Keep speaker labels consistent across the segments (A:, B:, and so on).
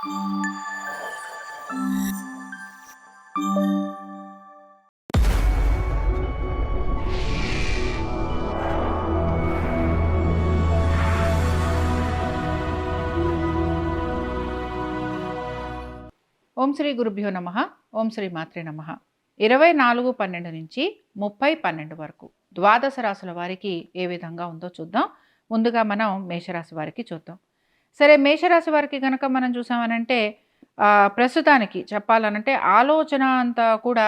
A: ఓం శ్రీ గురుభ్యో నమ. ఓం శ్రీ మాత్రే నమ. ఇరవై నాలుగు పన్నెండు నుంచి ముప్పై పన్నెండు వరకు ద్వాదశ రాశుల వారికి ఏ విధంగా ఉందో చూద్దాం. ముందుగా మనం మేషరాశి వారికి చూద్దాం. సరే మేషరాశి వారికి కనుక మనం చూసామనంటే ప్రస్తుతానికి చెప్పాలనంటే ఆలోచన అంతా కూడా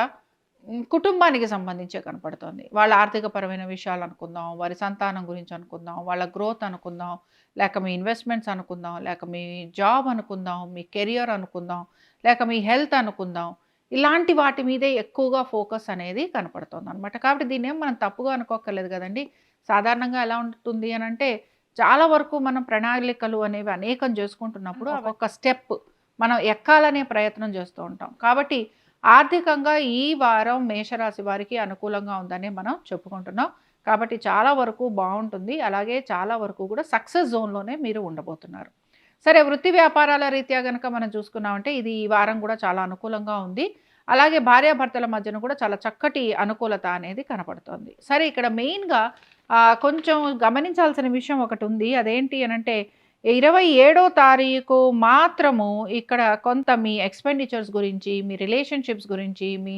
A: కుటుంబానికి సంబంధించే కనపడుతుంది. వాళ్ళ ఆర్థికపరమైన విషయాలు అనుకుందాం వారి సంతానం గురించి అనుకుందాం వాళ్ళ గ్రోత్ అనుకుందాం లేక మీ ఇన్వెస్ట్మెంట్స్ అనుకుందాం లేక మీ జాబ్ అనుకుందాం మీ కెరియర్ అనుకుందాం లేక మీ హెల్త్ అనుకుందాం. ఇలాంటి వాటి మీదే ఎక్కువగా ఫోకస్ అనేది కనపడుతుంది అనమాట కాబట్టి దీన్ని మనం తప్పుగా అనుకోక్కర్లేదు కదండి. సాధారణంగా ఎలా ఉంటుంది అని అంటే చాలా వరకు మనం ప్రణాళికలు అనేవి అనేకం చేసుకుంటున్నప్పుడు ఒక్కొక్క స్టెప్ మనం ఎక్కాలనే ప్రయత్నం చేస్తూ ఉంటాం. కాబట్టి ఆర్థికంగా ఈ వారం మేషరాశి వారికి అనుకూలంగా ఉందని మనం చెప్పుకుంటున్నాం. కాబట్టి చాలా వరకు బాగుంటుంది. అలాగే చాలా వరకు కూడా సక్సెస్ జోన్లోనే మీరు ఉండబోతున్నారు. సరే వృత్తి వ్యాపారాల రీత్యా కనుక మనం చూసుకున్నామంటే ఇది ఈ వారం కూడా చాలా అనుకూలంగా ఉంది. అలాగే భార్యాభర్తల మధ్యన కూడా చాలా చక్కటి అనుకూలత అనేది కనపడుతోంది. సరే ఇక్కడ మెయిన్గా కొంచెం గమనించాల్సిన విషయం ఒకటి ఉంది. అదేంటి అని అంటే ఇరవై ఏడో తారీఖు మాత్రము ఇక్కడ కొంత మీ ఎక్స్పెండిచర్స్ గురించి మీ రిలేషన్షిప్స్ గురించి మీ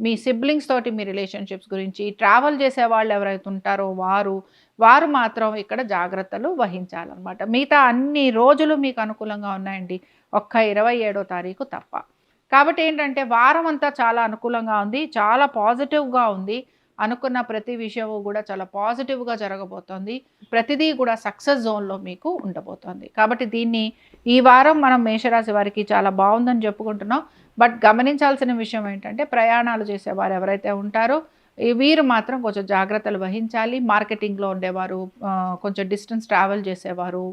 A: మీ సిబ్లింగ్స్ తోటి మీ రిలేషన్షిప్స్ గురించి ట్రావెల్ చేసే వాళ్ళు ఎవరైతే ఉంటారో వారు వారు మాత్రం ఇక్కడ జాగ్రత్తలు వహించాలన్నమాట. మిగతా అన్ని రోజులు మీకు అనుకూలంగా ఉన్నాయండి. ఒక్క ఇరవై ఏడో తారీఖు తప్ప. కాబట్టి ఏంటంటే వారం అంతా చాలా అనుకూలంగా ఉంది. చాలా పాజిటివ్గా ఉంది. అనుకున్న ప్రతి విషయము కూడా చాలా పాజిటివ్గా జరగబోతోంది. ప్రతిదీ కూడా సక్సెస్ జోన్లో మీకు ఉండబోతోంది. కాబట్టి దీన్ని ఈ వారం మనం మేషరాశి వారికి చాలా బాగుందని చెప్పుకుంటున్నాం. బట్ గమనించాల్సిన విషయం ఏంటంటే ప్రయాణాలు చేసేవారు ఎవరైతే ఉంటారో వీరు మాత్రం కొంచెం జాగ్రత్తలు వహించాలి. మార్కెటింగ్లో ఉండేవారు కొంచెం డిస్టెన్స్ ట్రావెల్ చేసేవారు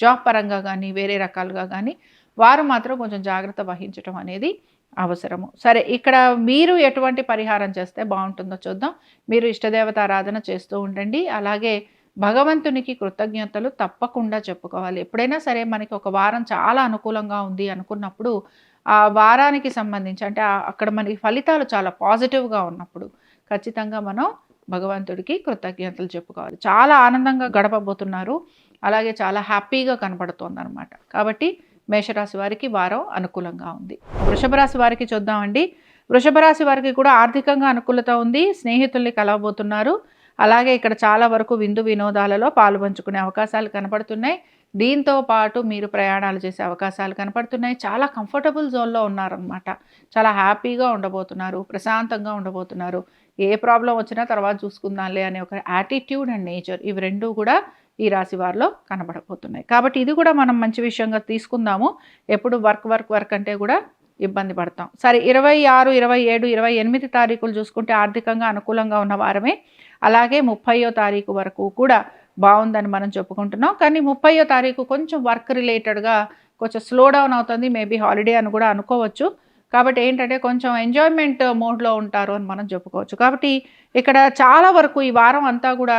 A: జాబ్ పరంగా కానీ వేరే రకాలుగా కానీ వారు మాత్రం కొంచెం జాగ్రత్త వహించడం అనేది అవసరము. సరే ఇక్కడ మీరు ఎటువంటి పరిహారం చేస్తే బాగుంటుందో చూద్దాం. మీరు ఇష్టదేవత ఆరాధన చేస్తూ ఉండండి. అలాగే భగవంతునికి కృతజ్ఞతలు తప్పకుండా చెప్పుకోవాలి. ఎప్పుడైనా సరే మనకి ఒక వారం చాలా అనుకూలంగా ఉంది అనుకున్నప్పుడు ఆ వారానికి సంబంధించి అంటే అక్కడ మనకి ఫలితాలు చాలా పాజిటివ్గా ఉన్నప్పుడు ఖచ్చితంగా మనం భగవంతుడికి కృతజ్ఞతలు చెప్పుకోవాలి. చాలా ఆనందంగా గడపబోతున్నారు. అలాగే చాలా హ్యాపీగా కనపడుతోంది అనమాట కాబట్టి మేషరాశి వారికి వారం అనుకూలంగా ఉంది. వృషభ రాశి వారికి చూద్దామండి. వృషభ రాశి వారికి కూడా ఆర్థికంగా అనుకూలత ఉంది. స్నేహితుల్ని కలవబోతున్నారు. అలాగే ఇక్కడ చాలా వరకు విందు వినోదాలలో పాల్పంచుకునే అవకాశాలు కనపడుతున్నాయి. దీంతో పాటు మీరు ప్రయాణాలు చేసే అవకాశాలు కనపడుతున్నాయి. చాలా కంఫర్టబుల్ జోన్లో ఉన్నారనమాట చాలా హ్యాపీగా ఉండబోతున్నారు. ప్రశాంతంగా ఉండబోతున్నారు. ఏ ప్రాబ్లం వచ్చినా తర్వాత చూసుకుందాంలే అనే ఒక యాటిట్యూడ్ అండ్ నేచర్ ఇవి రెండు కూడా ఈ రాశి వారిలో కనబడబోతున్నాయి. కాబట్టి ఇది కూడా మనం మంచి విషయంగా తీసుకుందాము. ఎప్పుడు వర్క్ వర్క్ వర్క్ అంటే కూడా ఇబ్బంది పడతాం. సరే ఇరవై ఆరు ఇరవై ఏడు ఇరవై ఎనిమిది తారీఖులు చూసుకుంటే ఆర్థికంగా అనుకూలంగా ఉన్న వారమే. అలాగే ముప్పయో తారీఖు వరకు కూడా బాగుందని మనం చెప్పుకుంటున్నాం. కానీ ముప్పయో తారీఖు కొంచెం వర్క్ రిలేటెడ్గా కొంచెం స్లో డౌన్ అవుతుంది. మేబీ హాలిడే అని కూడా అనుకోవచ్చు. కాబట్టి ఏంటంటే కొంచెం ఎంజాయ్మెంట్ మోడ్లో ఉంటారు అని మనం చెప్పుకోవచ్చు. కాబట్టి ఇక్కడ చాలా వరకు ఈ వారం అంతా కూడా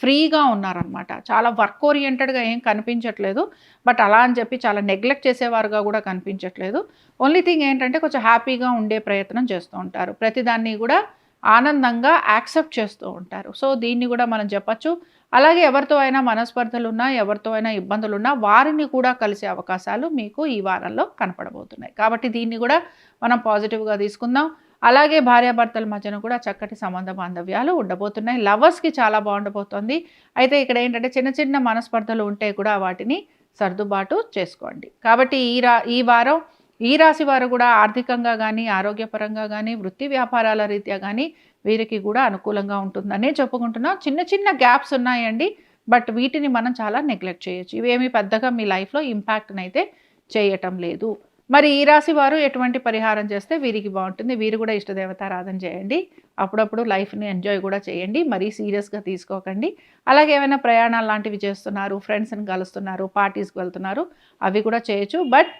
A: ఫ్రీగా ఉన్నారనమాట చాలా వర్క్ ఓరియంటెడ్గా ఏం కనిపించట్లేదు. బట్ అలా అని చెప్పి చాలా నెగ్లెక్ట్ చేసేవారుగా కూడా కనిపించట్లేదు. ఓన్లీ థింగ్ ఏంటంటే కొంచెం హ్యాపీగా ఉండే ప్రయత్నం చేస్తూ ఉంటారు. ప్రతిదాన్ని కూడా ఆనందంగా యాక్సెప్ట్ చేస్తూ ఉంటారు. సో దీన్ని కూడా మనం చెప్పచ్చు. అలాగే ఎవరితో అయినా మనస్పర్ధలు ఉన్నా ఎవరితో అయినా ఇబ్బందులున్నా వారిని కూడా కలిసే అవకాశాలు మీకు ఈ వారంలో కనపడబోతున్నాయి. కాబట్టి దీన్ని కూడా మనం పాజిటివ్గా తీసుకుందాం. అలాగే భార్యాభర్తల మధ్యన కూడా చక్కటి సంబంధ బాంధవ్యాలు ఉండబోతున్నాయి. లవర్స్కి చాలా బాగుండబోతోంది. అయితే ఇక్కడ ఏంటంటే చిన్న చిన్న మనస్పర్ధలు ఉంటే కూడా వాటిని సర్దుబాటు చేసుకోండి. కాబట్టి ఈ రా ఈ వారం ఈ రాశి వారు కూడా ఆర్థికంగా కానీ ఆరోగ్యపరంగా కానీ వృత్తి వ్యాపారాల రీత్యా కానీ వీరికి కూడా అనుకూలంగా ఉంటుందనే చెప్పుకుంటున్నాం. చిన్న చిన్న గ్యాప్స్ ఉన్నాయండి. బట్ వీటిని మనం చాలా నెగ్లెక్ట్ చేయొచ్చు. ఇవేమి పెద్దగా మీ లైఫ్లో ఇంపాక్ట్ని అయితే చేయటం లేదు. మరి ఈ రాశి వారు ఎటువంటి పరిహారం చేస్తే వీరికి బాగుంటుంది? వీరు కూడా ఇష్టదేవత ఆరాధన చేయండి. అప్పుడప్పుడు లైఫ్ని ఎంజాయ్ కూడా చేయండి. మరీ సీరియస్గా తీసుకోకండి. అలాగే ఏమైనా ప్రయాణాలు లాంటివి చేస్తున్నారు ఫ్రెండ్స్ని కలుస్తున్నారు పార్టీస్కి వెళ్తున్నారు అవి కూడా చేయొచ్చు. బట్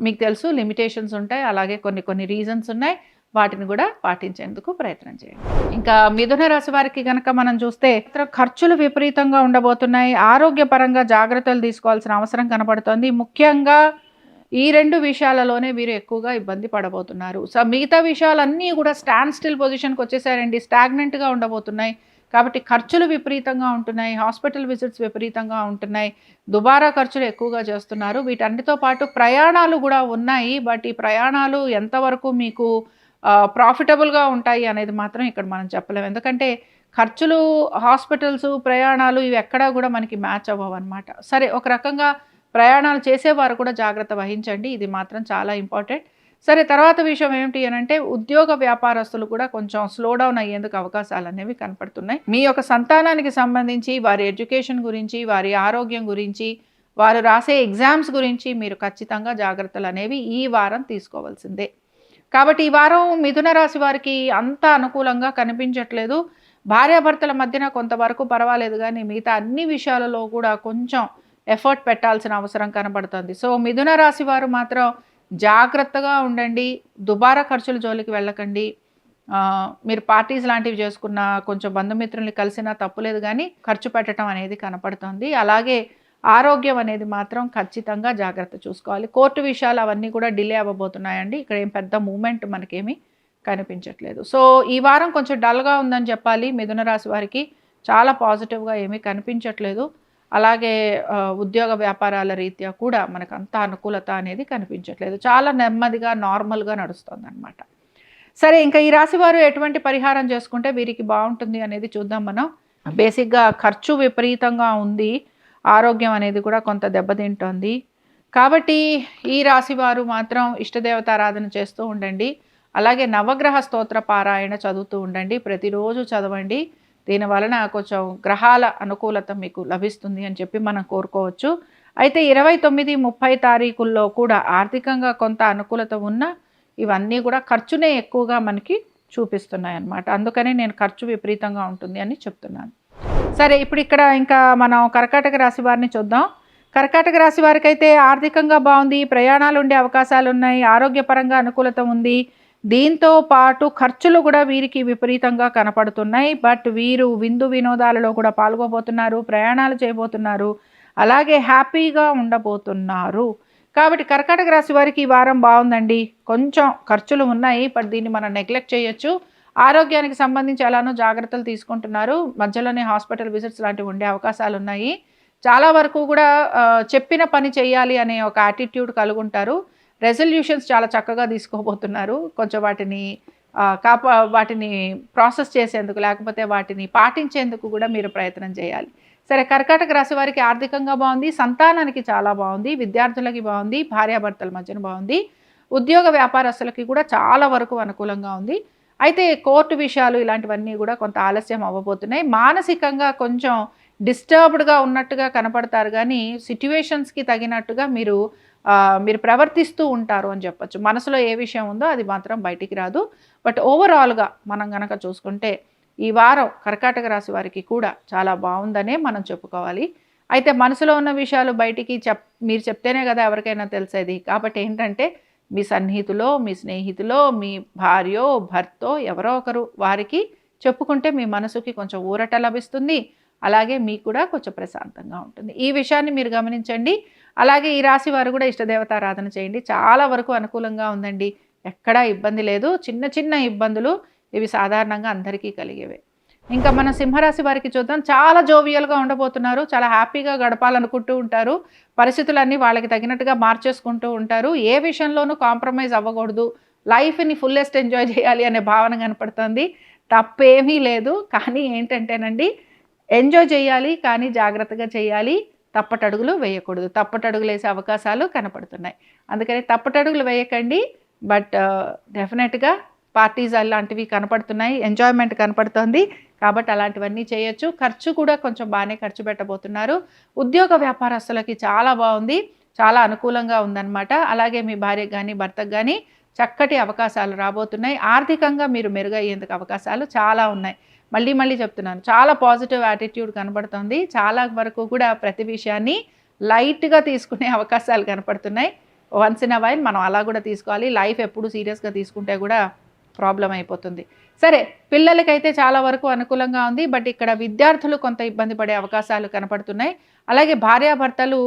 A: మీకు తెలుసు లిమిటేషన్స్ ఉంటాయి అలాగే కొన్ని కొన్ని రీజన్స్ ఉన్నాయి. వాటిని కూడా పాటించేందుకు ప్రయత్నం చేయండి. ఇంకా మిథున రాశి వారికి కనుక మనం చూస్తే ఇతర ఖర్చులు విపరీతంగా ఉండబోతున్నాయి. ఆరోగ్యపరంగా జాగ్రత్తలు తీసుకోవాల్సిన అవసరం కనపడుతోంది. ముఖ్యంగా ఈ రెండు విషయాలలోనే మీరు ఎక్కువగా ఇబ్బంది పడబోతున్నారు. సో మిగతా విషయాలన్నీ కూడా స్టాండ్ స్టిల్ పొజిషన్కి వచ్చేసారండి. స్టాగ్నెంట్గా ఉండబోతున్నాయి. కాబట్టి ఖర్చులు విపరీతంగా ఉంటున్నాయి హాస్పిటల్ విజిట్స్ విపరీతంగా ఉంటున్నాయి దుబారా ఖర్చులు ఎక్కువగా చేస్తున్నారు. వీటన్నిటితో పాటు ప్రయాణాలు కూడా ఉన్నాయి బట్ ఈ ప్రయాణాలు ఎంతవరకు మీకు ప్రాఫిటబుల్గా ఉంటాయి అనేది మాత్రం ఇక్కడ మనం చెప్పలేము. ఎందుకంటే ఖర్చులు హాస్పిటల్స్ ప్రయాణాలు ఇవి ఎక్కడా కూడా మనకి మ్యాచ్ అవ్వవు అనమాట సరే ఒక రకంగా ప్రయాణాలు చేసేవారు కూడా జాగ్రత్త వహించండి. ఇది మాత్రం చాలా ఇంపార్టెంట్. సరే తర్వాత విషయం ఏమిటి అని అంటే ఉద్యోగ వ్యాపారస్తులు కూడా కొంచెం స్లో డౌన్ అయ్యేందుకు అవకాశాలు అనేవి కనపడుతున్నాయి. మీ యొక్క సంతానానికి సంబంధించి వారి ఎడ్యుకేషన్ గురించి వారి ఆరోగ్యం గురించి వారు రాసే ఎగ్జామ్స్ గురించి మీరు ఖచ్చితంగా జాగ్రత్తలు అనేవి ఈ వారం తీసుకోవాల్సిందే. కాబట్టి ఈ వారం మిథున రాశి వారికి అంత అనుకూలంగా కనిపించట్లేదు. భార్యాభర్తల మధ్యన కొంతవరకు పర్వాలేదు కానీ మిగతా అన్ని విషయాలలో కూడా కొంచెం ఎఫర్ట్ పెట్టాల్సిన అవసరం కనబడుతుంది సో మిథున రాశి వారు మాత్రం జాగ్రత్తగా ఉండండి. దుబారా ఖర్చుల జోలికి వెళ్ళకండి. మీరు పార్టీస్ లాంటివి చేసుకున్న కొంచెం బంధుమిత్రుల్ని కలిసినా తప్పులేదు కానీ ఖర్చు పెట్టడం అనేది కనపడుతుంది. అలాగే ఆరోగ్యం అనేది మాత్రం ఖచ్చితంగా జాగ్రత్త చూసుకోవాలి. కోర్టు విషయాలు అవన్నీ కూడా డిలే అవ్వబోతున్నాయండి. ఇక్కడ ఏం పెద్ద మూమెంట్ మనకేమి కనిపించట్లేదు. సో ఈ వారం కొంచెం డల్గా ఉందని చెప్పాలి. మిథున రాశి వారికి చాలా పాజిటివ్గా ఏమీ కనిపించట్లేదు. అలాగే ఉద్యోగ వ్యాపారాల రీత్యా కూడా మనకు అంత అనుకూలత అనేది కనిపించట్లేదు. చాలా నెమ్మదిగా నార్మల్గా నడుస్తుంది అనమాట సరే ఇంకా ఈ రాశి వారు ఎటువంటి పరిహారం చేసుకుంటే వీరికి బాగుంటుంది అనేది చూద్దాం మనం. బేసిక్గా ఖర్చు విపరీతంగా ఉంది. ఆరోగ్యం అనేది కూడా కొంత దెబ్బతింటోంది. కాబట్టి ఈ రాశి వారు మాత్రం ఇష్టదేవతారాధన చేస్తూ ఉండండి. అలాగే నవగ్రహ స్తోత్ర పారాయణ చదువుతూ ఉండండి. ప్రతిరోజు చదవండి. దీని వలన కొంచెం గ్రహాల అనుకూలత మీకు లభిస్తుంది అని చెప్పి మనం కోరుకోవచ్చు. అయితే ఇరవై తొమ్మిది ముప్పై తారీఖుల్లో కూడా ఆర్థికంగా కొంత అనుకూలత ఉన్నా ఇవన్నీ కూడా ఖర్చునే ఎక్కువగా మనకి చూపిస్తున్నాయి అన్నమాట అందుకనే నేను ఖర్చు విపరీతంగా ఉంటుంది అని చెప్తున్నాను. సరే ఇప్పుడు ఇక్కడ ఇంకా మనం కర్కాటక రాశి వారిని చూద్దాం. కర్కాటక రాశి వారికి అయితే ఆర్థికంగా బాగుంది ప్రయాణాలు ఉండే అవకాశాలు ఉన్నాయి ఆరోగ్యపరంగా అనుకూలత ఉంది దీంతో పాటు ఖర్చులు కూడా వీరికి విపరీతంగా కనపడుతున్నాయి. బట్ వీరు విందు వినోదాలలో కూడా పాల్గొబోతున్నారు ప్రయాణాలు చేయబోతున్నారు అలాగే హ్యాపీగా ఉండబోతున్నారు. కాబట్టి కర్కాటక రాశి వారికి ఈ వారం బాగుందండి. కొంచెం ఖర్చులు ఉన్నాయి బట్ దీన్ని మనం నెగ్లెక్ట్ చేయొచ్చు. ఆరోగ్యానికి సంబంధించి ఎలానో జాగ్రత్తలు తీసుకుంటున్నారు. మధ్యలోనే హాస్పిటల్ విజిట్స్ లాంటివి ఉండే అవకాశాలు ఉన్నాయి. చాలా వరకు కూడా చెప్పిన పని చేయాలి అనే ఒక యాటిట్యూడ్ కలుగుంటారు. రెజల్యూషన్స్ చాలా చక్కగా తీసుకోబోతున్నారు. కొంచెం వాటిని ఆ, కాపా వాటిని ప్రాసెస్ చేసేందుకు లేకపోతే వాటిని పాటించేందుకు కూడా మీరు ప్రయత్నం చేయాలి. సరే కర్కాటక రాశి వారికి ఆర్థికంగా బాగుంది సంతానానికి చాలా బాగుంది విద్యార్థులకి బాగుంది భార్యాభర్తల మధ్యన బాగుంది ఉద్యోగ వ్యాపారస్తులకి కూడా చాలా వరకు అనుకూలంగా ఉంది. అయితే కోర్టు విషయాలు ఇలాంటివన్నీ కూడా కొంత ఆలస్యం అవ్వబోతున్నాయి. మానసికంగా కొంచెం డిస్టర్బ్డ్గా ఉన్నట్టుగా కనపడతారు కానీ సిట్యువేషన్స్కి తగినట్టుగా మీరు మీరు ప్రవర్తిస్తూ ఉంటారు అని చెప్పొచ్చు. మనసులో ఏ విషయం ఉందో అది మాత్రం బయటికి రాదు. బట్ ఓవరాల్గా మనం గనక చూసుకుంటే ఈ వారం కర్కాటక రాశి వారికి కూడా చాలా బాగుందనే మనం చెప్పుకోవాలి. అయితే మనసులో ఉన్న విషయాలు బయటికి చెప్ మీరు చెప్తేనే కదా ఎవరికైనా తెలిసేది. కాబట్టి ఏంటంటే మీ సన్నిహితులో మీ స్నేహితులో మీ భార్యో భర్తో ఎవరో ఒకరు వారికి చెప్పుకుంటే మీ మనసుకి కొంచెం ఊరట లభిస్తుంది. అలాగే మీకు కూడా కొంచెం ప్రశాంతంగా ఉంటుంది. ఈ విషయాన్ని మీరు గమనించండి. అలాగే ఈ రాశి వారు కూడా ఇష్టదేవతారాధన చేయండి. చాలా వరకు అనుకూలంగా ఉందండి. ఎక్కడా ఇబ్బంది లేదు. చిన్న చిన్న ఇబ్బందులు ఇవి సాధారణంగా అందరికీ కలిగేవే. ఇంకా మన సింహరాశి వారికి చూద్దాం. చాలా జోవియల్గా ఉండబోతున్నారు. చాలా హ్యాపీగా గడపాలనుకుంటూ ఉంటారు. పరిస్థితులన్నీ వాళ్ళకి తగినట్టుగా మార్చేసుకుంటూ ఉంటారు. ఏ విషయంలోనూ కాంప్రమైజ్ అవ్వకూడదు. లైఫ్ని ఫుల్లెస్ట్ ఎంజాయ్ చేయాలి అనే భావన కనపడుతుంది. తప్పేమీ లేదు. కానీ ఏంటంటేనండి ఎంజాయ్ చేయాలి. కానీ జాగ్రత్తగా చేయాలి. తప్పటడుగులు వేయకూడదు. తప్పటడుగులు వేసే అవకాశాలు కనపడుతున్నాయి. అందుకని తప్పటడుగులు వేయకండి. బట్ డెఫినెట్గా పార్టీస్ అలాంటివి కనపడుతున్నాయి. ఎంజాయ్మెంట్ కనపడుతుంది. కాబట్టి అలాంటివన్నీ చేయొచ్చు. ఖర్చు కూడా కొంచెం బాగానే ఖర్చు పెట్టబోతున్నారు. ఉద్యోగ వ్యాపారస్తులకి చాలా బాగుంది. చాలా అనుకూలంగా ఉందన్నమాట. అలాగే మీ భార్యకు కానీ భర్తకు కానీ చక్కటి అవకాశాలు రాబోతున్నాయి. ఆర్థికంగా మీరు మెరుగయ్యేందుకు అవకాశాలు చాలా ఉన్నాయి. మళ్ళీ మళ్ళీ చెప్తున్నాను. చాలా పాజిటివ్ యాటిట్యూడ్ కనబడుతుంది. చాలా వరకు కూడా ప్రతి విషయాన్ని లైట్గా తీసుకునే అవకాశాలు కనపడుతున్నాయి. వన్స్ ఇన్ అ వైల్ మనం అలా కూడా తీసుకోవాలి. లైఫ్ ఎప్పుడు సీరియస్గా తీసుకుంటే కూడా ప్రాబ్లం అయిపోతుంది. సరే పిల్లలకైతే చాలా వరకు అనుకూలంగా ఉంది బట్ ఇక్కడ విద్యార్థులు కొంత ఇబ్బంది పడే అవకాశాలు కనపడుతున్నాయి. అలాగే భార్యాభర్తలు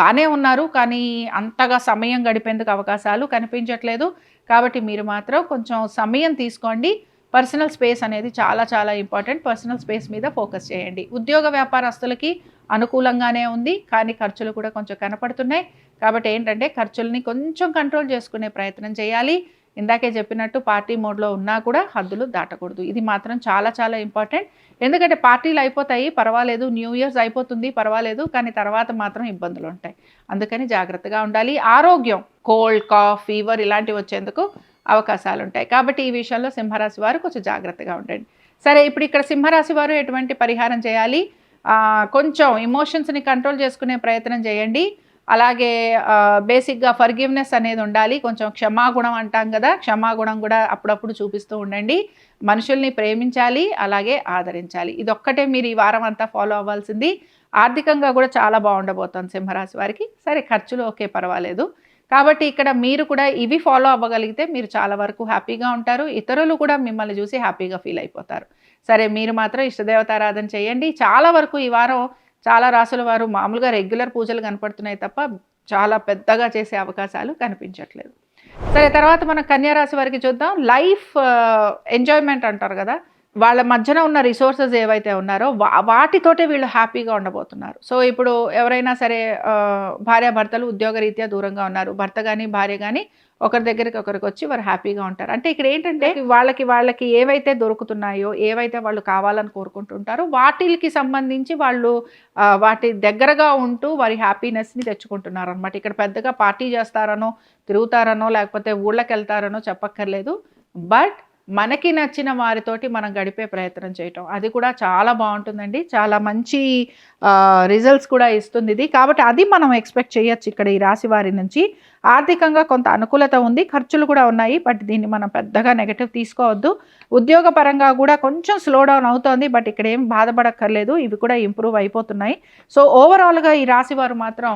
A: బాగానే ఉన్నారు కానీ అంతగా సమయం గడిపేందుకు అవకాశాలు కనిపించట్లేదు. కాబట్టి మీరు మాత్రం కొంచెం సమయం తీసుకోండి. పర్సనల్ స్పేస్ అనేది చాలా చాలా ఇంపార్టెంట్. పర్సనల్ స్పేస్ మీద ఫోకస్ చేయండి. ఉద్యోగ వ్యాపారస్తులకి అనుకూలంగానే ఉంది కానీ ఖర్చులు కూడా కొంచెం కనపడుతున్నాయి. కాబట్టి ఏంటంటే ఖర్చుల్ని కొంచెం కంట్రోల్ చేసుకునే ప్రయత్నం చేయాలి. ఇందాకే చెప్పినట్టు పార్టీ మోడ్లో ఉన్నా కూడా హద్దులు దాటకూడదు. ఇది మాత్రం చాలా చాలా ఇంపార్టెంట్. ఎందుకంటే పార్టీలు అయిపోతాయి పర్వాలేదు న్యూ ఇయర్స్ అయిపోతుంది పర్వాలేదు కానీ తర్వాత మాత్రం ఇబ్బందులు ఉంటాయి. అందుకని జాగ్రత్తగా ఉండాలి. ఆరోగ్యం కోల్డ్ కాఫ్ ఫీవర్ ఇలాంటివి వచ్చేందుకు అవకాశాలు ఉంటాయి. కాబట్టి ఈ విషయంలో సింహరాశి వారు కొంచెం జాగ్రత్తగా ఉండండి. సరే ఇప్పుడు ఇక్కడ సింహరాశి వారు ఎటువంటి పరిహారం చేయాలి? కొంచెం ఎమోషన్స్ని కంట్రోల్ చేసుకునే ప్రయత్నం చేయండి. అలాగే బేసిక్గా ఫర్గివ్నెస్ అనేది ఉండాలి. కొంచెం క్షమాగుణం అంటాం కదా క్షమాగుణం కూడా అప్పుడప్పుడు చూపిస్తూ ఉండండి. మనుషుల్ని ప్రేమించాలి అలాగే ఆదరించాలి. ఇదొక్కటే మీరు ఈ వారం అంతా ఫాలో అవ్వాల్సింది. ఆర్థికంగా కూడా చాలా బాగుండబోతుంది సింహరాశి వారికి. సరే ఖర్చులు ఓకే పర్వాలేదు. కాబట్టి ఇక్కడ మీరు కూడా ఇవి ఫాలో అవ్వగలిగితే మీరు చాలా వరకు హ్యాపీగా ఉంటారు. ఇతరులు కూడా మిమ్మల్ని చూసి హ్యాపీగా ఫీల్ అయిపోతారు. సరే మీరు మాత్రం ఇష్టదేవతారాధన చేయండి. చాలా వరకు ఈ వారం చాలా రాసుల వారు మామూలుగా రెగ్యులర్ పూజలు కనపడుతున్నాయి తప్ప చాలా పెద్దగా చేసే అవకాశాలు కనిపించట్లేదు. సరే తర్వాత మనం కన్యారాశి వారికి చూద్దాం. లైఫ్ ఎంజాయ్మెంట్ uh, అంటారు కదా వాళ్ళ మధ్యన ఉన్న రిసోర్సెస్ ఏవైతే ఉన్నారో వా వాటితోటే వీళ్ళు హ్యాపీగా ఉండబోతున్నారు. సో ఇప్పుడు ఎవరైనా సరే uh, భార్యాభర్తలు ఉద్యోగరీత్యా దూరంగా ఉన్నారు. భర్త కానీ భార్య కానీ ఒకరి దగ్గరికి ఒకరికి వచ్చి వారు హ్యాపీగా ఉంటారు. అంటే ఇక్కడ ఏంటంటే వాళ్ళకి వాళ్ళకి ఏవైతే దొరుకుతున్నాయో ఏవైతే వాళ్ళు కావాలని కోరుకుంటుంటారో వాటికి సంబంధించి వాళ్ళు వాటి దగ్గరగా ఉంటూ వారి హ్యాపీనెస్ని తెచ్చుకుంటున్నారు అనమాట ఇక్కడ పెద్దగా పార్టీ చేస్తారనో తిరుగుతారనో లేకపోతే ఊళ్ళకి వెళ్తారనో చెప్పక్కర్లేదు. బట్ మనకి నచ్చిన వారితోటి మనం గడిపే ప్రయత్నం చేయటం. అది కూడా చాలా బాగుంటుందండి. చాలా మంచి రిజల్ట్స్ కూడా ఇస్తుంది ఇది. కాబట్టి అది మనం ఎక్స్పెక్ట్ చేయొచ్చు ఇక్కడ ఈ రాశి వారి నుంచి. ఆర్థికంగా కొంత అనుకూలత ఉంది ఖర్చులు కూడా ఉన్నాయి బట్ దీన్ని మనం పెద్దగా నెగటివ్ తీసుకోవద్దు. ఉద్యోగ పరంగా కూడా కొంచెం స్లో డౌన్ అవుతోంది బట్ ఇక్కడ ఏం బాధపడక్కర్లేదు. ఇవి కూడా ఇంప్రూవ్ అయిపోతున్నాయి. సో ఓవరాల్గా ఈ రాశి వారు మాత్రం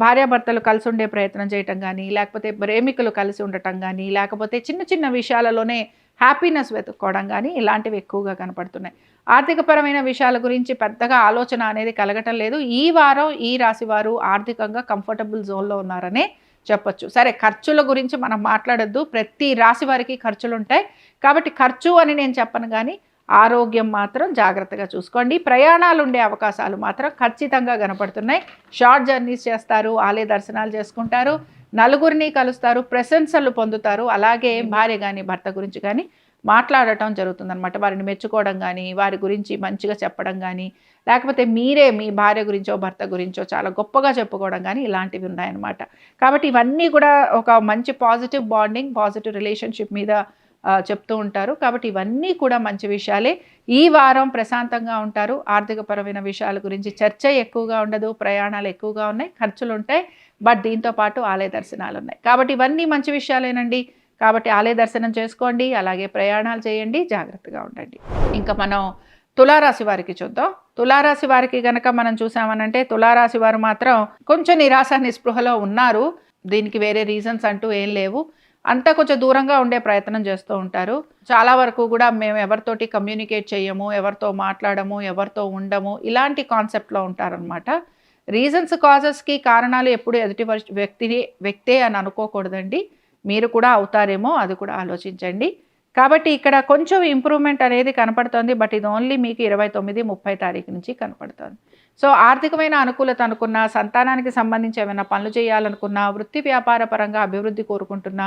A: భార్యాభర్తలు కలిసి ఉండే ప్రయత్నం చేయటం కానీ లేకపోతే ప్రేమికులు కలిసి ఉండటం కానీ లేకపోతే చిన్న చిన్న విషయాలలోనే హ్యాపీనెస్ వెతుక్కోవడం కానీ ఇలాంటివి ఎక్కువగా కనపడుతున్నాయి. ఆర్థికపరమైన విషయాల గురించి పెద్దగా ఆలోచన అనేది కలగటం లేదు. ఈ వారం ఈ రాశి వారు ఆర్థికంగా కంఫర్టబుల్ జోన్లో ఉన్నారనే చెప్పొచ్చు. సరే ఖర్చుల గురించి మనం మాట్లాడద్దు. ప్రతి రాశి వారికి ఖర్చులు ఉంటాయి కాబట్టి ఖర్చు అని నేను చెప్పను కానీ ఆరోగ్యం మాత్రం జాగ్రత్తగా చూసుకోండి. ప్రయాణాలు ఉండే అవకాశాలు మాత్రం ఖచ్చితంగా కనపడుతున్నాయి. షార్ట్ జర్నీస్ చేస్తారు ఆలయ దర్శనాలు చేసుకుంటారు. నలుగురిని కలుస్తారు ప్రశంసలు పొందుతారు. అలాగే భార్య కానీ భర్త గురించి కానీ మాట్లాడటం జరుగుతుందన్నమాట. వారిని మెచ్చుకోవడం కానీ వారి గురించి మంచిగా చెప్పడం కానీ లేకపోతే మీరే మీ భార్య గురించో భర్త గురించో చాలా గొప్పగా చెప్పుకోవడం కానీ ఇలాంటివి ఉన్నాయన్నమాట. కాబట్టి ఇవన్నీ కూడా ఒక మంచి పాజిటివ్ బాండింగ్ పాజిటివ్ రిలేషన్షిప్ మీద చెప్తూ ఉంటారు. కాబట్టి ఇవన్నీ కూడా మంచి విషయాలే. ఈ వారం ప్రశాంతంగా ఉంటారు. ఆర్థికపరమైన విషయాల గురించి చర్చ ఎక్కువగా ఉండదు ప్రయాణాలు ఎక్కువగా ఉన్నాయి ఖర్చులు ఉంటాయి బట్ దీంతో పాటు ఆలయ దర్శనాలు ఉన్నాయి. కాబట్టి ఇవన్నీ మంచి విషయాలేనండి. కాబట్టి ఆలయ దర్శనం చేసుకోండి అలాగే ప్రయాణాలు చేయండి జాగ్రత్తగా ఉండండి. ఇంకా మనం తులారాశి వారికి చూద్దాం. తులారాశి వారికి గనక మనం చూసామనంటే తులారాశి వారు మాత్రం కొంచెం నిరాశ నిస్పృహలో ఉన్నారు. దీనికి వేరే రీజన్స్ అంటూ ఏం లేవు. అంతా కొంచెం దూరంగా ఉండే ప్రయత్నం చేస్తూ ఉంటారు. చాలా వరకు కూడా మేము ఎవరితోటి కమ్యూనికేట్ చేయము ఎవరితో మాట్లాడము ఎవరితో ఉండము ఇలాంటి కాన్సెప్ట్లో ఉంటారనమాట రీజన్స్ కాజెస్కి కారణాలు ఎప్పుడు ఎదుటి వ్యక్తిని వ్యక్తే అని అనుకోకూడదండి. మీరు కూడా అవుతారేమో అది కూడా ఆలోచించండి. కాబట్టి ఇక్కడ కొంచెం ఇంప్రూవ్మెంట్ అనేది కనపడుతోంది బట్ ఇది ఓన్లీ మీకు ఇరవై తొమ్మిది ముప్పై తారీఖు నుంచి కనపడుతోంది. సో ఆర్థికమైన అనుకూలత అనుకున్నా సంతానానికి సంబంధించి ఏమైనా పనులు చేయాలనుకున్నా వృత్తి వ్యాపార పరంగా అభివృద్ధి కోరుకుంటున్నా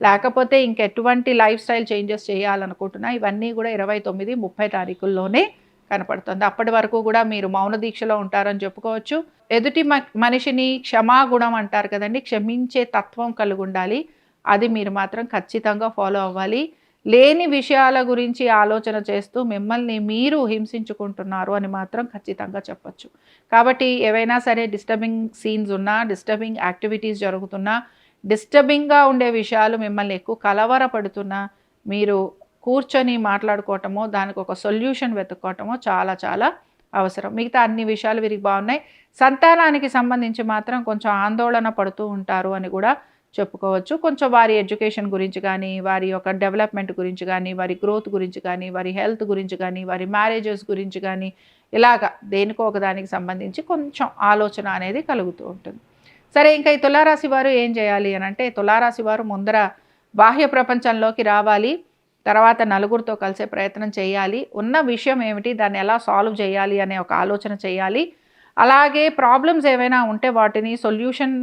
A: లేకపోతే ఇంకెటువంటి లైఫ్ స్టైల్ చేంజెస్ చేయాలనుకుంటున్నా ఇవన్నీ కూడా ఇరవై తొమ్మిది ముప్పై తారీఖుల్లోనే కనపడుతుంది. అప్పటి వరకు కూడా మీరు మౌన దీక్షలో ఉంటారని చెప్పుకోవచ్చు. ఎదుటి మ- మనిషిని క్షమాగుణం అంటారు కదండి. క్షమించే తత్వం కలిగి ఉండాలి. అది మీరు మాత్రం ఖచ్చితంగా ఫాలో అవ్వాలి. లేని విషయాల గురించి ఆలోచన చేస్తూ మిమ్మల్ని మీరు హింసించుకుంటున్నారు అని మాత్రం ఖచ్చితంగా చెప్పచ్చు. కాబట్టి ఏవైనా సరే డిస్టర్బింగ్ సీన్స్ ఉన్నా డిస్టర్బింగ్ యాక్టివిటీస్ జరుగుతున్నా డిస్టర్బింగ్గా ఉండే విషయాలు మిమ్మల్ని ఎక్కువ కలవరపడుతున్నా మీరు కూర్చొని మాట్లాడుకోవటమో దానికి ఒక సొల్యూషన్ వెతుక్కోవటమో చాలా చాలా అవసరం. మిగతా అన్ని విషయాలు వీరికి బాగున్నాయి. సంతానానికి సంబంధించి మాత్రం కొంచెం ఆందోళన పడుతూ ఉంటారు అని కూడా చెప్పుకోవచ్చు. కొంచెం వారి ఎడ్యుకేషన్ గురించి కానీ వారి యొక్క డెవలప్మెంట్ గురించి కానీ వారి గ్రోత్ గురించి కానీ వారి హెల్త్ గురించి కానీ వారి మ్యారేజెస్ గురించి కానీ ఇలాగ దేనికో ఒకదానికి సంబంధించి కొంచెం ఆలోచన అనేది కలుగుతూ ఉంటుంది. సరే ఇంకా ఈ తులారాశి వారు ఏం చేయాలి అని అంటే తులారాశి వారు ముందర బాహ్య ప్రపంచంలోకి రావాలి. తర్వాత నలుగురితో కలిసే ప్రయత్నం చేయాలి. ఉన్న విషయం ఏమిటి? దాన్ని ఎలా సాల్వ్ చేయాలి అనే ఒక ఆలోచన చేయాలి. అలాగే ప్రాబ్లమ్స్ ఏవైనా ఉంటే వాటిని సొల్యూషన్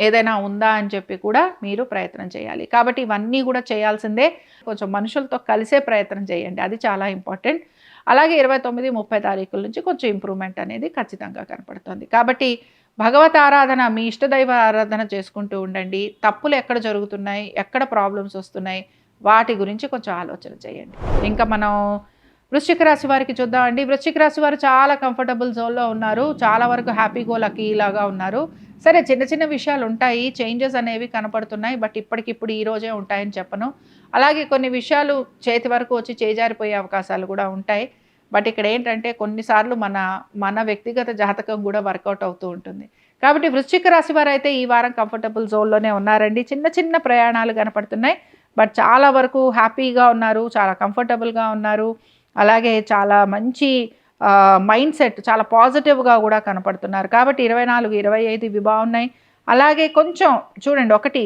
A: ఏదైనా ఉందా అని చెప్పి కూడా మీరు ప్రయత్నం చేయాలి. కాబట్టి ఇవన్నీ కూడా చేయాల్సిందే. కొంచెం మనుషులతో కలిసే ప్రయత్నం చేయండి. అది చాలా ఇంపార్టెంట్ అలాగే ఇరవై తొమ్మిది ముప్పై తారీఖుల నుంచి కొంచెం ఇంప్రూవ్మెంట్ అనేది ఖచ్చితంగా కనపడుతుంది. కాబట్టి భగవత్ ఆరాధన మీ ఇష్టదైవ ఆరాధన చేసుకుంటూ ఉండండి. తప్పులు ఎక్కడ జరుగుతున్నాయి? ఎక్కడ ప్రాబ్లమ్స్ వస్తున్నాయి? వాటి గురించి కొంచెం ఆలోచన చేయండి. ఇంకా మనం వృశ్చిక రాశి వారికి చూద్దామండి. వృశ్చిక రాశి వారు చాలా కంఫర్టబుల్ జోన్లో ఉన్నారు. చాలా వరకు హ్యాపీ గో లక్కీ లాగా ఉన్నారు. సరే చిన్న చిన్న విషయాలు ఉంటాయి. చేంజెస్ అనేవి కనపడుతున్నాయి. బట్ ఇప్పటికిప్పుడు ఈ రోజే ఉంటాయని చెప్పను. అలాగే కొన్ని విషయాలు చేతి వరకు వచ్చి చేజారిపోయే అవకాశాలు కూడా ఉంటాయి. బట్ ఇక్కడ ఏంటంటే కొన్నిసార్లు మన మన వ్యక్తిగత జాతకం కూడా వర్కౌట్ అవుతూ ఉంటుంది. కాబట్టి వృశ్చిక రాశి వారు అయితే ఈ వారం కంఫర్టబుల్ జోన్లోనే ఉన్నారండి. చిన్న చిన్న ప్రయాణాలు కనపడుతున్నాయి. బట్ చాలా వరకు హ్యాపీగా ఉన్నారు చాలా కంఫర్టబుల్గా ఉన్నారు. అలాగే చాలా మంచి మైండ్ సెట్ చాలా పాజిటివ్గా కూడా కనపడుతున్నారు. కాబట్టి ఇరవై నాలుగు ఇరవై ఐదు ఇవి బాగున్నాయి. అలాగే కొంచెం చూడండి ఒకటి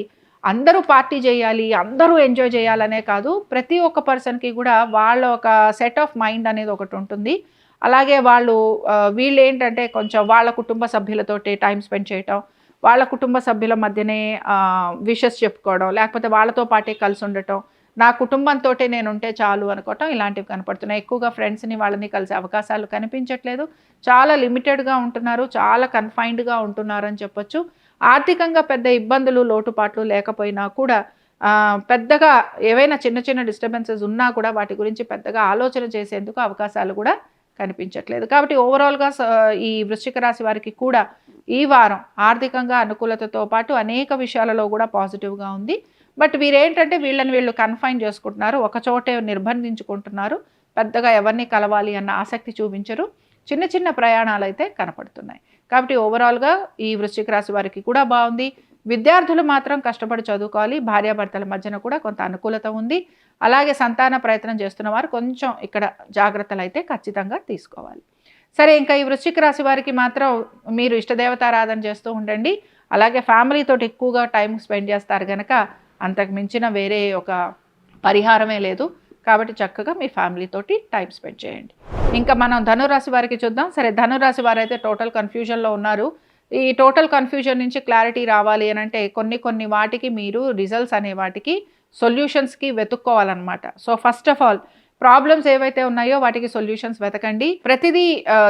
A: అందరూ పార్టీ చేయాలి అందరూ ఎంజాయ్ చేయాలనే కాదు ప్రతి ఒక్క పర్సన్కి కూడా వాళ్ళ ఒక సెట్ ఆఫ్ మైండ్ అనేది ఒకటి ఉంటుంది. అలాగే వాళ్ళు వీళ్ళు ఏంటంటే కొంచెం వాళ్ళ కుటుంబ సభ్యులతోటి టైం స్పెండ్ చేయటం వాళ్ళ కుటుంబ సభ్యుల మధ్యనే విషెస్ చెప్పుకోవడం లేకపోతే వాళ్ళతో పాటే కలిసి ఉండటం నా కుటుంబంతో నేను ఉంటే చాలు అనుకోవటం ఇలాంటివి కనపడుతున్నాయి. ఎక్కువగా ఫ్రెండ్స్ని వాళ్ళని కలిసే అవకాశాలు కనిపించట్లేదు. చాలా లిమిటెడ్గా ఉంటున్నారు చాలా కన్ఫైన్డ్గా ఉంటున్నారని చెప్పొచ్చు. ఆర్థికంగా పెద్ద ఇబ్బందులు లోటుపాట్లు లేకపోయినా కూడా పెద్దగా ఏవైనా చిన్న చిన్న డిస్టర్బెన్సెస్ ఉన్నా కూడా వాటి గురించి పెద్దగా ఆలోచన చేసేందుకు అవకాశాలు కూడా కనిపించట్లేదు. కాబట్టి ఓవరాల్గా ఈ వృశ్చిక రాశి వారికి కూడా ఈ వారం ఆర్థికంగా అనుకూలతతో పాటు అనేక విషయాలలో కూడా పాజిటివ్గా ఉంది. బట్ వీరేంటంటే వీళ్ళని వీళ్ళు కన్ఫైన్ చేసుకుంటున్నారు. ఒక చోటే నిర్బంధించుకుంటున్నారు. పెద్దగా ఎవరిని కలవాలి అన్న ఆసక్తి చూపించరు. చిన్న చిన్న ప్రయాణాలు అయితే కనపడుతున్నాయి. కాబట్టి ఓవరాల్గా ఈ వృశ్చిక రాశి వారికి కూడా బాగుంది. విద్యార్థులు మాత్రం కష్టపడి చదువుకోవాలి. భార్యాభర్తల మధ్యన కూడా కొంత అనుకూలత ఉంది. అలాగే సంతాన ప్రయత్నం చేస్తున్న వారు కొంచెం ఇక్కడ జాగ్రత్తలు అయితే ఖచ్చితంగా తీసుకోవాలి. సరే ఇంకా ఈ వృశ్చిక రాశి వారికి మాత్రం మీరు ఇష్టదేవతారాధన చేస్తూ ఉండండి. అలాగే ఫ్యామిలీతో ఎక్కువగా టైం స్పెండ్ చేస్తారు కనుక అంతకు మించిన వేరే ఒక పరిహారమే లేదు. కాబట్టి చక్కగా మీ ఫ్యామిలీతోటి టైం స్పెండ్ చేయండి. ఇంకా మనం ధనురాశి వారికి చూద్దాం. సరే ధనురాశి వారు అయితే టోటల్ కన్ఫ్యూజన్లో ఉన్నారు. ఈ టోటల్ కన్ఫ్యూజన్ నుంచి క్లారిటీ రావాలి అని అంటే కొన్ని కొన్ని వాటికి మీరు రిజల్ట్స్ అనే వాటికి సొల్యూషన్స్కి వెతుక్కోవాలన్నమాట. So first of all problems ఏవైతే ఉన్నాయో వాటికి సొల్యూషన్స్ వెతకండి. ప్రతిదీ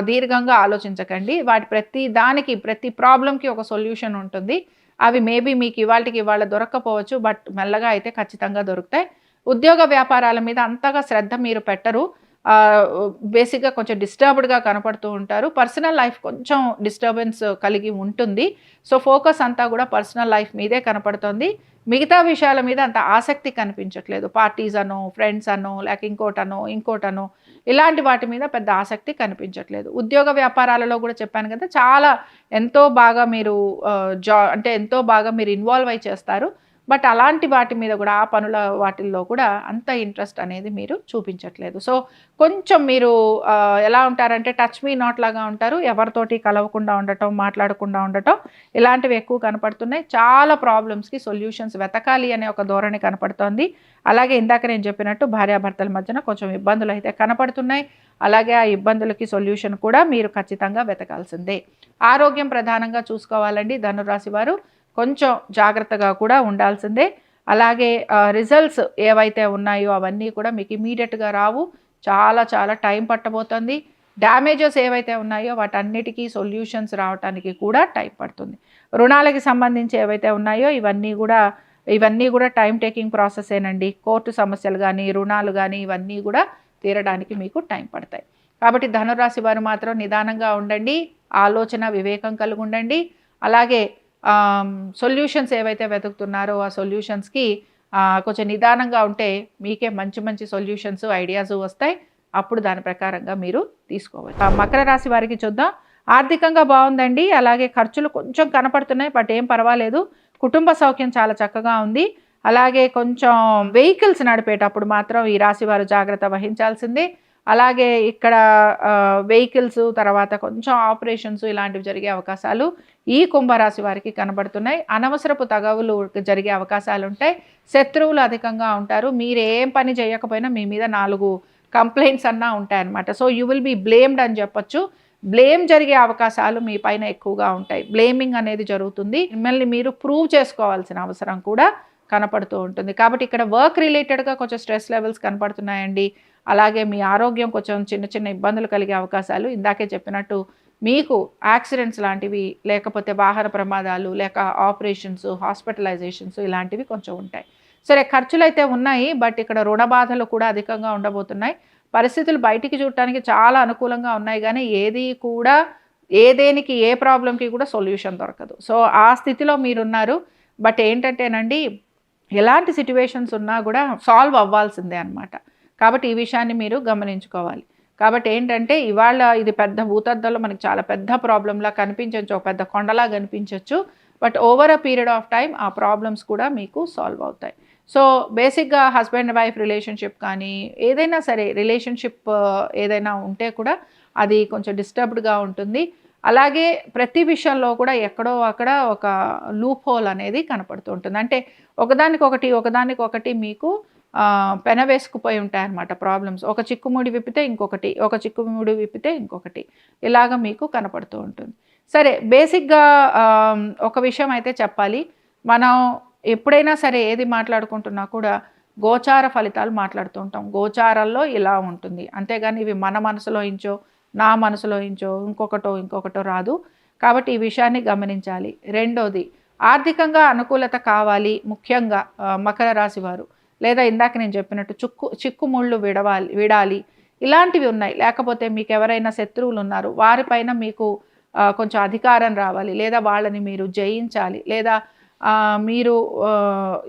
A: దీర్ఘంగా ఆలోచించకండి. వాటి ప్రతి దానికి ప్రతి ప్రాబ్లంకి ఒక సొల్యూషన్ ఉంటుంది. అవి మేబీ మీకు ఇవాళకి ఇవాళ దొరక్కపోవచ్చు బట్ మెల్లగా అయితే ఖచ్చితంగా దొరుకుతాయి. ఉద్యోగ వ్యాపారాల మీద అంతగా శ్రద్ధ మీరు పెట్టరు. బేసిక్గా కొంచెం డిస్టర్బ్డ్గా కనపడుతూ ఉంటారు. పర్సనల్ లైఫ్ కొంచెం డిస్టర్బెన్స్ కలిగి ఉంటుంది. సో ఫోకస్ అంతా కూడా పర్సనల్ లైఫ్ మీదే కనపడుతుంది. మిగతా విషయాల మీద అంత ఆసక్తి కనిపించట్లేదు. పార్టీస్ అనో ఫ్రెండ్స్ అనో లేక ఇంకోటనో ఇంకోటనో ఇలాంటి వాటి మీద పెద్ద ఆసక్తి కనిపించట్లేదు. ఉద్యోగ వ్యాపారాలలో కూడా చెప్పాను కదా చాలా ఎంతో బాగా మీరు జా అంటే ఎంతో బాగా మీరు ఇన్వాల్వ్ అయి చేస్తారు. బట్ అలాంటి వాటి మీద కూడా ఆ పనుల వాటిల్లో కూడా అంత ఇంట్రెస్ట్ అనేది మీరు చూపించట్లేదు. సో కొంచెం మీరు ఎలా ఉంటారంటే టచ్ మీ నాట్ లాగా ఉంటారు. ఎవరితోటి కలవకుండా ఉండటం మాట్లాడకుండా ఉండటం ఇలాంటివి ఎక్కువ కనపడుతున్నాయి. చాలా ప్రాబ్లమ్స్కి సొల్యూషన్స్ వెతకాలి అనే ఒక ధోరణి కనపడుతోంది. అలాగే ఇందాక నేను చెప్పినట్టు భార్యాభర్తల మధ్యన కొంచెం ఇబ్బందులు అయితే కనపడుతున్నాయి. అలాగే ఆ ఇబ్బందులకి సొల్యూషన్ కూడా మీరు ఖచ్చితంగా వెతకాల్సిందే. ఆరోగ్యం ప్రధానంగా చూసుకోవాలండి. ధనురాశి వారు కొంచెం జాగ్రత్తగా కూడా ఉండాల్సిందే. అలాగే రిజల్ట్స్ ఏవైతే ఉన్నాయో అవన్నీ కూడా మీకు ఇమీడియట్గా రావు. చాలా చాలా టైం పట్టబోతుంది. డ్యామేజెస్ ఏవైతే ఉన్నాయో వాటన్నిటికీ సొల్యూషన్స్ రావడానికి కూడా టైం పడుతుంది. రుణాలకి సంబంధించి ఏవైతే ఉన్నాయో ఇవన్నీ కూడా ఇవన్నీ కూడా టైం టేకింగ్ ప్రాసెసేనండి కోర్టు సమస్యలు కానీ రుణాలు కానీ ఇవన్నీ కూడా తీరడానికి మీకు టైం పడతాయి. కాబట్టి ధనురాశి వారు మాత్రం నిదానంగా ఉండండి. ఆలోచన వివేకం కలిగి ఉండండి అలాగే సొల్యూషన్స్ ఏవైతే వెతుకుతున్నారో ఆ సొల్యూషన్స్కి కొంచెం నిదానంగా ఉంటే మీకే మంచి మంచి సొల్యూషన్స్ ఐడియాస్ వస్తాయి. అప్పుడు దాని ప్రకారంగా మీరు తీసుకోవచ్చు. మకర రాశి వారికి చూద్దాం. ఆర్థికంగా బాగుందండి. అలాగే ఖర్చులు కొంచెం కనపడుతున్నాయి బట్ ఏం పర్వాలేదు. కుటుంబ సౌఖ్యం చాలా చక్కగా ఉంది. అలాగే కొంచెం వెహికల్స్ నడిపేటప్పుడు మాత్రం ఈ రాశి వారు జాగ్రత్త వహించాల్సిందే. అలాగే ఇక్కడ వెహికల్స్ తర్వాత కొంచెం ఆపరేషన్స్ ఇలాంటివి జరిగే అవకాశాలు ఈ కుంభరాశి వారికి కనబడుతున్నాయి. అనవసరపు తగవులు జరిగే అవకాశాలు ఉంటాయి. శత్రువులు అధికంగా ఉంటారు. మీరు ఏం పని చేయకపోయినా మీ మీద నాలుగు కంప్లైంట్స్ అన్నా ఉంటాయన్నమాట. So you will be blamed అని చెప్పొచ్చు. బ్లేమ్ జరిగే అవకాశాలు మీ పైన ఎక్కువగా ఉంటాయి. బ్లేమింగ్ అనేది జరుగుతుంది. మిమ్మల్ని మీరు ప్రూవ్ చేసుకోవాల్సిన అవసరం కూడా కనపడుతూ ఉంటుంది. కాబట్టి ఇక్కడ వర్క్ రిలేటెడ్గా కొంచెం స్ట్రెస్ లెవెల్స్ కనపడుతున్నాయండి. అలాగే మీ ఆరోగ్యం కొంచెం చిన్న చిన్న ఇబ్బందులు కలిగే అవకాశాలు ఇందాకే చెప్పినట్టు మీకు యాక్సిడెంట్స్ లాంటివి లేకపోతే వాహన ప్రమాదాలు లేక ఆపరేషన్స్ హాస్పిటలైజేషన్స్ ఇలాంటివి కొంచెం ఉంటాయి. సరే ఖర్చులు అయితే ఉన్నాయి బట్ ఇక్కడ రుణ బాధలు కూడా అధికంగా ఉండబోతున్నాయి. పరిస్థితులు బయటికి చూడటానికి చాలా అనుకూలంగా ఉన్నాయి కానీ ఏది కూడా ఏదేనికి ఏ ప్రాబ్లంకి కూడా సొల్యూషన్ దొరకదు. సో ఆ స్థితిలో మీరున్నారు. బట్ ఏంటంటేనండి ఎలాంటి సిట్యువేషన్స్ ఉన్నా కూడా సాల్వ్ అవ్వాల్సిందే అనమాట కాబట్టి ఈ విషయాన్ని మీరు గమనించుకోవాలి. కాబట్టి ఏంటంటే ఇవాళ ఇది పెద్ద భూతద్దంలో మనకి చాలా పెద్ద ప్రాబ్లంలా కనిపించవచ్చు ఒక పెద్ద కొండలా కనిపించవచ్చు but over a period of time ఆ ప్రాబ్లమ్స్ కూడా మీకు సాల్వ్ అవుతాయి. సో బేసిక్గా హస్బెండ్ వైఫ్ రిలేషన్షిప్ కానీ ఏదైనా సరే రిలేషన్షిప్ ఏదైనా ఉంటే కూడా అది కొంచెం డిస్టర్బ్డ్గా ఉంటుంది. అలాగే ప్రతి విషయంలో కూడా ఎక్కడో అక్కడ ఒక లూప్ హోల్ అనేది కనపడుతూ ఉంటుంది. అంటే ఒకదానికొకటి ఒకదానికొకటి మీకు పెన వేసుకుపోయి ఉంటాయన్నమాట ప్రాబ్లమ్స్ ఒక చిక్కుముడి విప్పితే ఇంకొకటి ఒక చిక్కుముడి విప్పితే ఇంకొకటి. ఇలాగ మీకు కనపడుతూ ఉంటుంది. సరే బేసిక్గా ఒక విషయం అయితే చెప్పాలి. మనం ఎప్పుడైనా సరే ఏది మాట్లాడుకుంటున్నా కూడా గోచార ఫలితాలు మాట్లాడుతూ ఉంటాం. గోచారాల్లో ఇలా ఉంటుంది. అంతేగాని ఇవి మన మనసులో ఇంచో నా మనసులో ఇంచో ఇంకొకటో ఇంకొకటో రాదు. కాబట్టి ఈ విషయాన్ని గమనించాలి. రెండోది ఆర్థికంగా అనుకూలత కావాలి ముఖ్యంగా మకర రాశి వారు. లేదా ఇందాక నేను చెప్పినట్టు చుక్కు చిక్కుముళ్ళు విడవాలి విడాలి. ఇలాంటివి ఉన్నాయి. లేకపోతే మీకు ఎవరైనా శత్రువులు ఉన్నారు. వారిపైన మీకు కొంచెం అధికారం రావాలి. లేదా వాళ్ళని మీరు జయించాలి. లేదా మీరు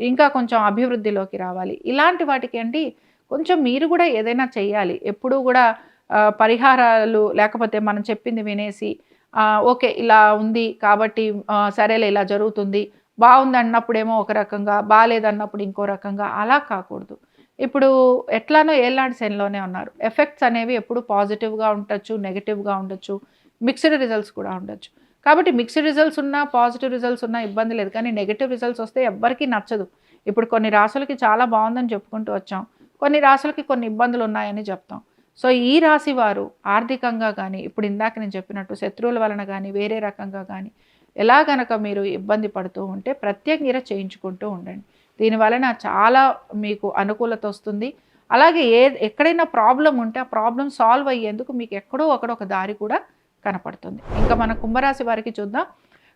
A: ఇంకా కొంచెం అభివృద్ధిలోకి రావాలి. ఇలాంటి వాటికి అండి కొంచెం మీరు కూడా ఏదైనా చేయాలి ఎప్పుడూ కూడా పరిహారాలు లేకపోతే మనం చెప్పింది వినేసి ఓకే ఇలా ఉంది కాబట్టి సరేలే ఇలా జరుగుతుంది. బాగుంది అన్నప్పుడేమో ఒక రకంగా బాగాలేదన్నప్పుడు ఇంకో రకంగా అలా కాకూడదు. ఇప్పుడు ఎట్లానో ఏలాంటి సెన్లోనే ఉన్నారు. ఎఫెక్ట్స్ అనేవి ఎప్పుడు పాజిటివ్గా ఉండొచ్చు నెగిటివ్గా ఉండొచ్చు మిక్స్డ్ రిజల్ట్స్ కూడా ఉండొచ్చు. కాబట్టి మిక్స్డ్ రిజల్ట్స్ ఉన్నా పాజిటివ్ రిజల్ట్స్ ఉన్నా ఇబ్బంది లేదు. కానీ నెగిటివ్ రిజల్ట్స్ వస్తే ఎవ్వరికీ నచ్చదు. ఇప్పుడు కొన్ని రాసులకి చాలా బాగుందని చెప్పుకుంటూ వచ్చాం. కొన్ని రాసులకి కొన్ని ఇబ్బందులు ఉన్నాయని చెప్తాం. సో ఈ రాశి వారు ఆర్థికంగా కానీ ఇప్పుడు ఇందాక నేను చెప్పినట్టు శత్రువుల వలన కానీ వేరే రకంగా కానీ ఎలా గనక మీరు ఇబ్బంది పడుతూ ఉంటే ప్రత్యేకంగా చేయించుకుంటూ ఉండండి. దీనివలన చాలా మీకు అనుకూలత వస్తుంది. అలాగే ఏ ఎక్కడైనా ప్రాబ్లం ఉంటే ఆ ప్రాబ్లం సాల్వ్ అయ్యేందుకు మీకు ఎక్కడో అక్కడ ఒక దారి కూడా కనపడుతుంది. ఇంకా మన కుంభరాశి వారికి చూద్దాం.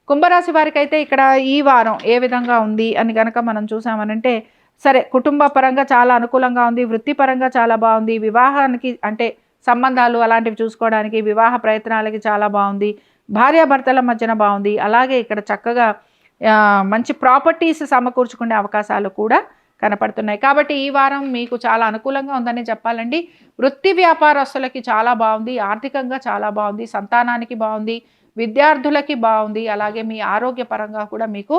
A: కుంభరాశి వారికి అయితే ఇక్కడ ఈ వారం ఏ విధంగా ఉంది అని కనుక మనం చూసామనంటే సరే కుటుంబ పరంగా చాలా అనుకూలంగా ఉంది వృత్తిపరంగా చాలా బాగుంది వివాహానికి అంటే సంబంధాలు అలాంటివి చూసుకోవడానికి వివాహ ప్రయత్నాలకి చాలా బాగుంది భార్యాభర్తల మధ్యన బాగుంది. అలాగే ఇక్కడ చక్కగా మంచి ప్రాపర్టీస్ సమకూర్చుకునే అవకాశాలు కూడా కనపడుతున్నాయి. కాబట్టి ఈ వారం మీకు చాలా అనుకూలంగా ఉందని చెప్పాలండి. వృత్తి వ్యాపారస్తులకి చాలా బాగుంది. ఆర్థికంగా చాలా బాగుంది. సంతానానికి బాగుంది. విద్యార్థులకి బాగుంది. అలాగే మీ ఆరోగ్యపరంగా కూడా మీకు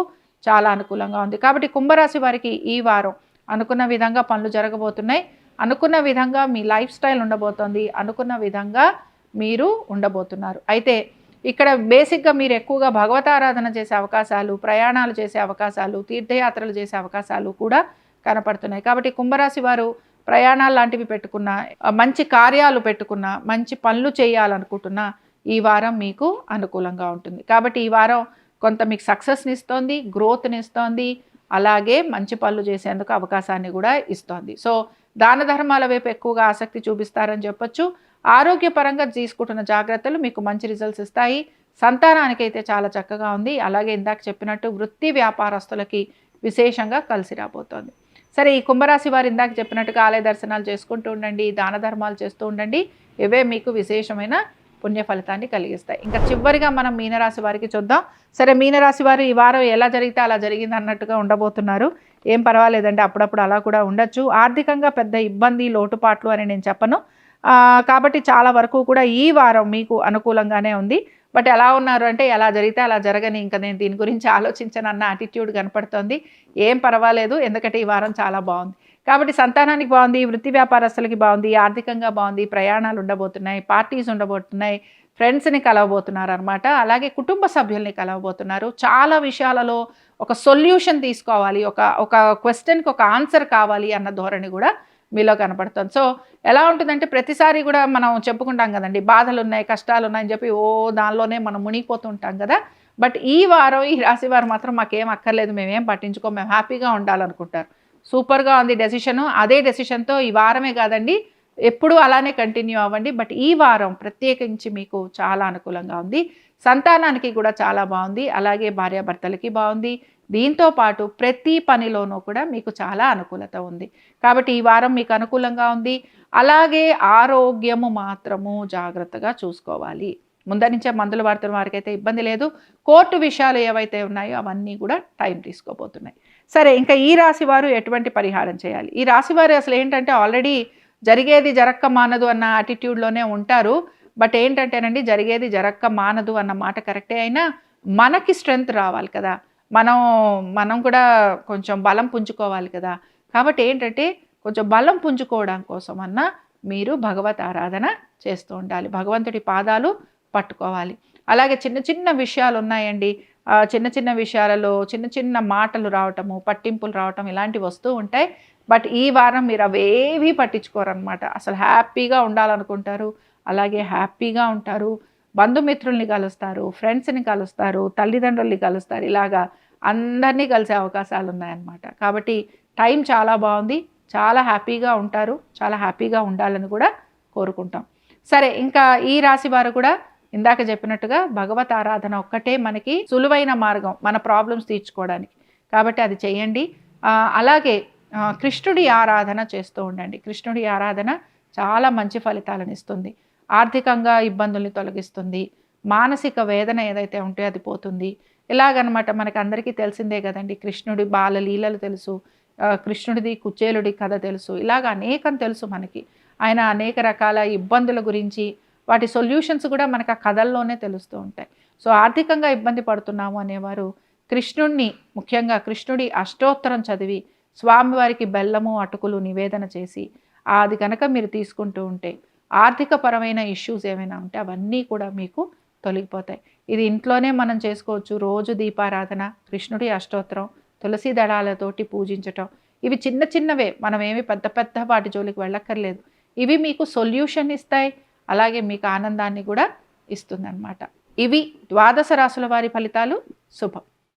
A: చాలా అనుకూలంగా ఉంది. కాబట్టి కుంభరాశి వారికి ఈ వారం అనుకున్న విధంగా పనులు జరగబోతున్నాయి. అనుకున్న విధంగా మీ లైఫ్ స్టైల్ ఉండబోతోంది. అనుకున్న విధంగా మీరు ఉండబోతున్నారు. అయితే ఇక్కడ బేసిక్గా మీరు ఎక్కువగా భగవతారాధన చేసే అవకాశాలు ప్రయాణాలు చేసే అవకాశాలు తీర్థయాత్రలు చేసే అవకాశాలు కూడా కనపడుతున్నాయి. కాబట్టి కుంభరాశి వారు ప్రయాణాలు లాంటివి పెట్టుకున్న మంచి కార్యాలు పెట్టుకున్న మంచి పనులు చేయాలనుకుంటున్న ఈ వారం మీకు అనుకూలంగా ఉంటుంది. కాబట్టి ఈ వారం కొంత మీకు సక్సెస్ని ఇస్తోంది గ్రోత్ని ఇస్తోంది అలాగే మంచి పనులు చేసేందుకు అవకాశాన్ని కూడా ఇస్తోంది. సో దాన ధర్మాల వైపు ఎక్కువగా ఆసక్తి చూపిస్తారని చెప్పొచ్చు. ఆరోగ్యపరంగా తీసుకుంటున్న జాగ్రత్తలు మీకు మంచి రిజల్ట్స్ ఇస్తాయి. సంతానానికి అయితే చాలా చక్కగా ఉంది. అలాగే ఇందాక చెప్పినట్టు వృత్తి వ్యాపారస్తులకి విశేషంగా కలిసి రాబోతోంది. సరే ఈ కుంభరాశి వారు ఇందాక చెప్పినట్టుగా ఆలయ దర్శనాలు చేసుకుంటూ ఉండండి దాన ధర్మాలు చేస్తూ ఉండండి. ఇవే మీకు విశేషమైన పుణ్య ఫలితాన్ని కలిగిస్తాయి. ఇంకా చివరిగా మనం మీనరాశి వారికి చూద్దాం. సరే మీనరాశి వారు ఈ వారం ఎలా జరిగితే అలా జరిగింది అన్నట్టుగా ఉండబోతున్నారు. ఏం పర్వాలేదండి అప్పుడప్పుడు అలా కూడా ఉండొచ్చు. ఆర్థికంగా పెద్ద ఇబ్బంది లోటుపాట్లు అని నేను చెప్పను. కాబట్టి చాలా వరకు కూడా ఈ వారం మీకు అనుకూలంగానే ఉంది. బట్ ఎలా ఉన్నారు అంటే ఎలా జరిగితే అలా జరగని ఇంకా నేను దీని గురించి ఆలోచించను అన్న యాటిట్యూడ్ కనపడుతోంది. ఏం పర్వాలేదు ఎందుకంటే ఈ వారం చాలా బాగుంది. కాబట్టి సంతానానికి బాగుంది వృత్తి వ్యాపారస్తులకి బాగుంది ఆర్థికంగా బాగుంది ప్రయాణాలు ఉండబోతున్నాయి పార్టీస్ ఉండబోతున్నాయి ఫ్రెండ్స్ని కలవబోతున్నారు అనమాట అలాగే కుటుంబ సభ్యుల్ని కలవబోతున్నారు. చాలా విషయాలలో ఒక సొల్యూషన్ తీసుకోవాలి ఒక ఒక క్వశ్చన్కి ఒక ఆన్సర్ కావాలి అన్న ధోరణి కూడా మీలో కనపడుతుంది సో ఎలా ఉంటుందంటే ప్రతిసారి కూడా మనం చెప్పుకుంటాం కదండి బాధలు ఉన్నాయి కష్టాలు ఉన్నాయని చెప్పి ఓ దానిలోనే మనం మునిగిపోతుంటాం కదా. బట్ ఈ వారం ఈ రాశి వారు మాత్రం మాకేం అక్కర్లేదు మేమేం పట్టించుకో మేము హ్యాపీగా ఉండాలనుకుంటారు. సూపర్గా ఉంది డెసిషను అదే డెసిషన్తో ఈ వారమే కాదండి ఎప్పుడూ అలానే కంటిన్యూ అవ్వండి. బట్ ఈ వారం ప్రత్యేకించి మీకు చాలా అనుకూలంగా ఉంది. సంతానానికి కూడా చాలా బాగుంది అలాగే భార్యాభర్తలకి బాగుంది దీంతో పాటు ప్రతి పనిలోనూ కూడా మీకు చాలా అనుకూలత ఉంది. కాబట్టి ఈ వారం మీకు అనుకూలంగా ఉంది. అలాగే ఆరోగ్యము మాత్రము జాగ్రత్తగా చూసుకోవాలి. ముందర నుంచే మందులు వాడుతున్న వారికైతే ఇబ్బంది లేదు. కోర్టు విషయాలు ఏవైతే ఉన్నాయో అవన్నీ కూడా టైం తీసుకోబోతున్నాయి. సరే ఇంకా ఈ రాశి వారు ఎటువంటి పరిహారం చేయాలి? ఈ రాశి వారు అసలు ఏంటంటే ఆల్రెడీ జరిగేది జరక్క మానదు అన్న యాటిట్యూడ్లోనే ఉంటారు. బట్ ఏంటంటేనండి జరిగేది జరక్క మానదు అన్న మాట కరెక్టే అయినా మనకి స్ట్రెంగ్త్ రావాలి కదా. మనం మనం కూడా కొంచెం బలం పుంజుకోవాలి కదా. కాబట్టి ఏంటంటే కొంచెం బలం పుంజుకోవడం కోసం అన్న మీరు భగవత్ ఆరాధన చేస్తూ ఉండాలి. భగవంతుడి పాదాలు పట్టుకోవాలి. అలాగే చిన్న చిన్న విషయాలు ఉన్నాయండి. చిన్న చిన్న విషయాలలో చిన్న చిన్న మాటలు రావటము పట్టింపులు రావటం ఇలాంటివి వస్తూ ఉంటాయి. బట్ ఈ వారం మీరు అవేవీ పట్టించుకోరనమాట అసలు హ్యాపీగా ఉండాలనుకుంటారు. అలాగే హ్యాపీగా ఉంటారు. బంధుమిత్రుల్ని కలుస్తారు ఫ్రెండ్స్ని కలుస్తారు తల్లిదండ్రుల్ని కలుస్తారు. ఇలాగా అందరినీ కలిసే అవకాశాలు ఉన్నాయన్నమాట కాబట్టి టైం చాలా బాగుంది. చాలా హ్యాపీగా ఉంటారు. చాలా హ్యాపీగా ఉండాలని కూడా కోరుకుంటాం. సరే ఇంకా ఈ రాశి వారు కూడా ఇందాక చెప్పినట్టుగా భగవత్ ఆరాధన ఒక్కటే మనకి సులువైన మార్గం మన ప్రాబ్లమ్స్ తీర్చుకోవడానికి. కాబట్టి అది చేయండి. అలాగే కృష్ణుడి ఆరాధన చేస్తూ ఉండండి. కృష్ణుడి ఆరాధన చాలా మంచి ఫలితాలను ఇస్తుంది. ఆర్థికంగా ఇబ్బందుల్ని తొలగిస్తుంది. మానసిక వేదన ఏదైతే ఉంటే అది పోతుంది. ఇలాగనమాట మనకి అందరికీ తెలిసిందే కదండి. కృష్ణుడి బాల లీలలు తెలుసు. కృష్ణుడిది కుచేలుడి కథ తెలుసు. ఇలాగ అనేకం తెలుసు మనకి. ఆయన అనేక రకాల ఇబ్బందుల గురించి వాటి సొల్యూషన్స్ కూడా మనకు ఆ కథల్లోనే తెలుస్తూ ఉంటాయి. సో ఆర్థికంగా ఇబ్బంది పడుతున్నాము అనేవారు కృష్ణుడిని ముఖ్యంగా కృష్ణుడి అష్టోత్తరం చదివి స్వామివారికి బెల్లము అటుకులు నివేదన చేసి అది కనుక మీరు తీసుకుంటూ ఉంటే ఆర్థికపరమైన ఇష్యూస్ ఏమైనా ఉంటే అవన్నీ కూడా మీకు తొలగిపోతాయి. ఇది ఇంట్లోనే మనం చేసుకోవచ్చు. రోజు దీపారాధన కృష్ణుడి అష్టోత్తరం తులసి దళాలతోటి పూజించటం. ఇవి చిన్న చిన్నవే. మనం ఏమి పెద్ద పెద్ద వాటి జోలికి వెళ్ళక్కర్లేదు. ఇవి మీకు సొల్యూషన్ ఇస్తాయి. అలాగే మీకు ఆనందాన్ని కూడా ఇస్తుందన్నమాట. ఇవి ద్వాదశ రాసుల వారి ఫలితాలు. శుభం.